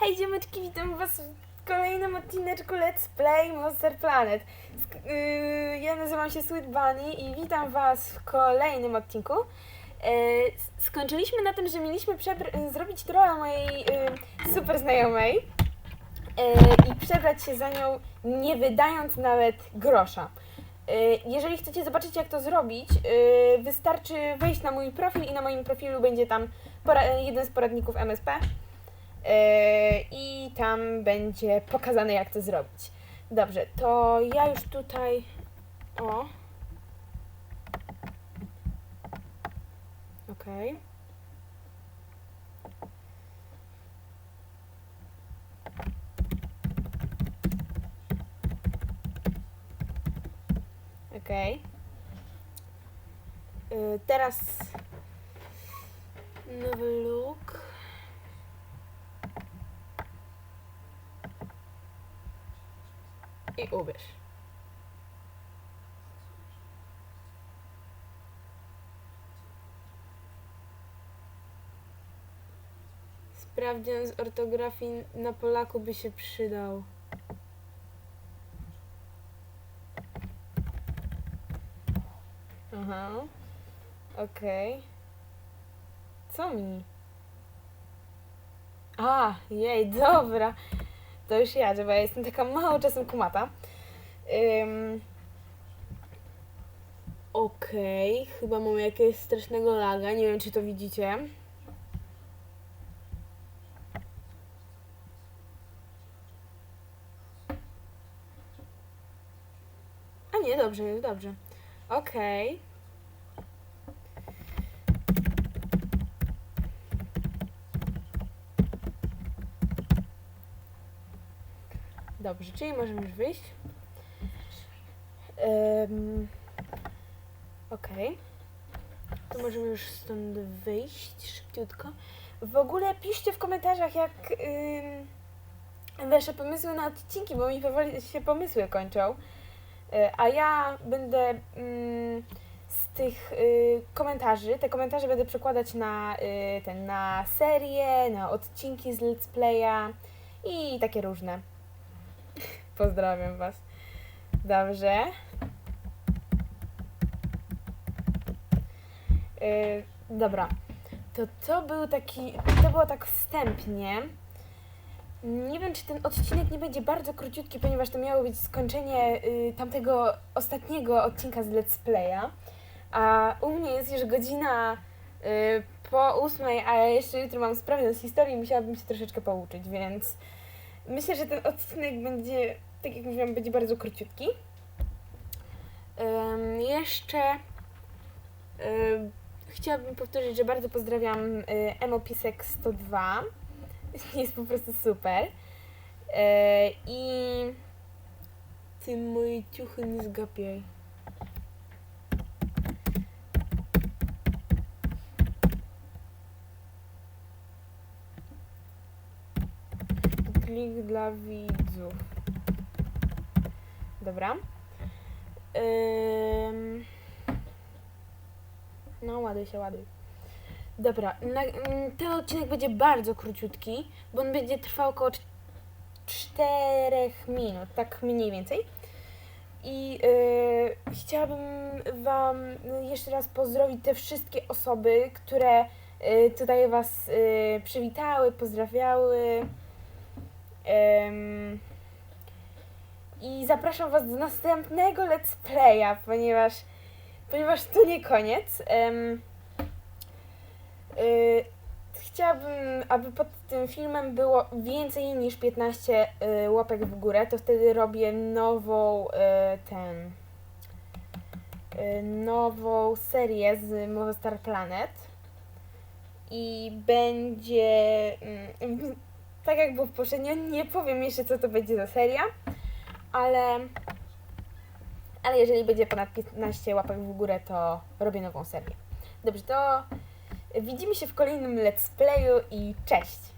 Hej ziomeczki, witam was w kolejnym odcineczku Let's Play Monster Planet. Sk- yy, ja nazywam się Sweet Bunny i witam was w kolejnym odcinku. Yy, skończyliśmy na tym, że mieliśmy przebr- zrobić trochę mojej yy, super znajomej yy, i przebrać się za nią, nie wydając nawet grosza. Yy, Jeżeli chcecie zobaczyć, jak to zrobić, yy, wystarczy wejść na mój profil i na moim profilu będzie tam jeden z poradników MSP. Yy, I tam będzie pokazane, jak to zrobić. Dobrze, to ja już tutaj. O. Okej. Okej. Yy, teraz nowy look. I ubierz. Sprawdzian z ortografii na Polaku by się przydał. Aha. Okej. Co mi? A, jej, dobra. To już ja, bo ja jestem taka mało czasem kumata. Ym... Okej, chyba mam jakiegoś strasznego laga, nie wiem czy to widzicie. A nie, dobrze, jest dobrze. Okej. Dobrze, czyli możemy już wyjść. Um, Okej. To możemy już stąd wyjść szybciutko. W ogóle piszcie w komentarzach, jak wasze pomysły na odcinki, bo mi powoli się pomysły kończą. Y, a ja będę ym, z tych y, komentarzy, te komentarze będę przekładać na, y, ten, na serię, na odcinki z Let's Playa i takie różne. Pozdrawiam Was. Dobrze. Yy, dobra. To to był taki. To było tak wstępnie. Nie wiem, czy ten odcinek nie będzie bardzo króciutki, ponieważ to miało być skończenie y, tamtego ostatniego odcinka z Let's Playa. A u mnie jest już godzina y, po ósmej, a ja jeszcze jutro mam sprawę z historii i musiałabym się troszeczkę pouczyć, więc myślę, że ten odcinek będzie, tak jak mówiłam, będzie bardzo króciutki. Ym, jeszcze ym, chciałabym powtórzyć, że bardzo pozdrawiam y, Emopisek 102. Jest po prostu super. Y, I ty moje ciuchy nie zgapiaj. Klik dla widzów. Dobra. Ym... No, ładuj się, ładuj. Dobra, na, mm, ten odcinek będzie bardzo króciutki, bo on będzie trwał około 4 minut, tak mniej więcej. I yy, chciałabym Wam jeszcze raz pozdrowić te wszystkie osoby, które yy, tutaj Was yy, przywitały, pozdrawiały. Ym, I zapraszam Was do następnego Let's Playa, ponieważ, ponieważ to nie koniec. Y, chciałabym, aby pod tym filmem było więcej niż 15 y, łapek w górę, to wtedy robię nową y, ten y, nową serię z Movistar Planet i będzie mm, tak jak było poprzednio, nie powiem jeszcze co to będzie za seria, ale ale jeżeli będzie ponad 15 łapek w górę, to robię nową serię. Dobrze, to widzimy się w kolejnym let's playu i cześć!